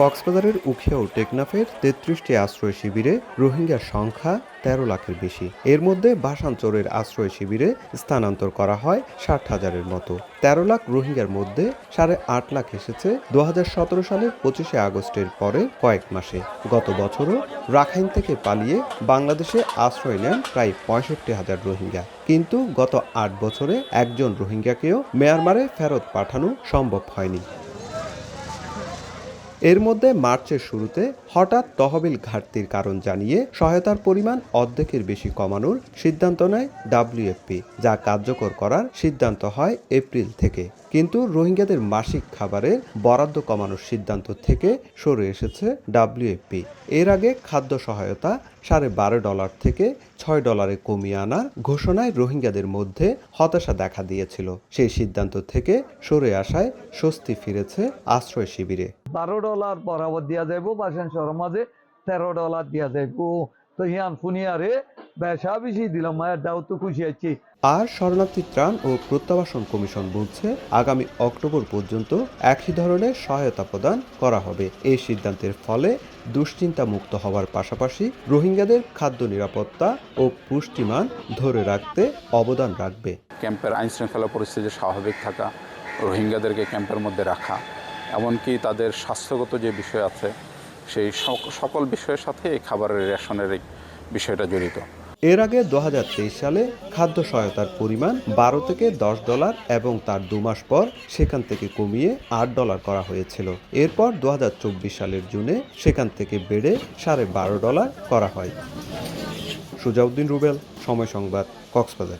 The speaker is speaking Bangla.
কক্সবাজারের উখিয়া ও টেকনাফের তেত্রিশটি আশ্রয় শিবিরে রোহিঙ্গার সংখ্যা তেরো লাখের বেশি। এর মধ্যে বাসাঞ্চরের আশ্রয় শিবিরে স্থানান্তর করা হয় ষাট হাজারের মতো। তেরো লাখ রোহিঙ্গার মধ্যে সাড়ে আট লাখ এসেছে দু সালের পঁচিশে আগস্টের পরে কয়েক মাসে। গত বছরও রাখাইন থেকে পালিয়ে বাংলাদেশে আশ্রয় নেন প্রায় পঁয়ষট্টি হাজার রোহিঙ্গা। কিন্তু গত আট বছরে একজন রোহিঙ্গাকেও মিয়ানমারে ফেরত পাঠানো সম্ভব হয়নি। এর মধ্যে মার্চের শুরুতে হঠাৎ তহবিল ঘাটতির কারণ জানিয়ে সহায়তার পরিমাণ অর্ধেকের বেশি কমানোর সিদ্ধান্ত নেয় ডাব্লিউএফপি, যা কার্যকর করার সিদ্ধান্ত হয় এপ্রিল থেকে। কিন্তু রোহিঙ্গাদের মাসিক খাবারের বরাদ্দ কমানোর সিদ্ধান্ত থেকে সরে এসেছে ডাব্লিউএফপি। এর আগে খাদ্য সহায়তা সাড়ে বারো ডলার থেকে ছয় ডলারে কমিয়ে আনার ঘোষণায় রোহিঙ্গাদের মধ্যে হতাশা দেখা দিয়েছিল। সেই সিদ্ধান্ত থেকে সরে আসায় স্বস্তি ফিরেছে আশ্রয় শিবিরে। বারো ডলার বরাবর দিয়া যাইব বাসেন শহর মাঝে তেরো ডলার দিয়া যাইব। তো হিয়ান ফুনিয়ারে বেশা বেশি দিলাম মায়ের দাও তো খুশি আছি। আর শরণার্থী ত্রাণ ও প্রত্যাবাসন কমিশন বলছে আগামী অক্টোবর পর্যন্ত একই ধরনের সহায়তা প্রদান করা হবে। এই সিদ্ধান্তের ফলে দুশ্চিন্তা মুক্ত হওয়ার পাশাপাশি রোহিঙ্গাদের খাদ্য নিরাপত্তা ও পুষ্টিমান ধরে রাখতে অবদান রাখবে। ক্যাম্পের আইন শৃঙ্খলা পরিস্থিতি স্বাভাবিক থাকা রোহিঙ্গাদেরকে ক্যাম্পের মধ্যে রাখা এমনকি তাদের স্বাস্থ্যগত যে বিষয় আছে, সেই সক- সকল বিষয়ের সাথে এই খাবারের রেশনের এই বিষয়টা জড়িত। এর আগে দু হাজার তেইশ সালে খাদ্য সহায়তার পরিমাণ বারো থেকে দশ ডলার এবং তার দু মাস পর সেখান থেকে কমিয়ে আট ডলার করা হয়েছিল। এরপর দু হাজার চব্বিশ সালের জুনে সেখান থেকে বেড়ে সাড়ে বারো ডলার করা হয়। সুজাউদ্দিন রুবেল, সময় সংবাদ, কক্সবাজার।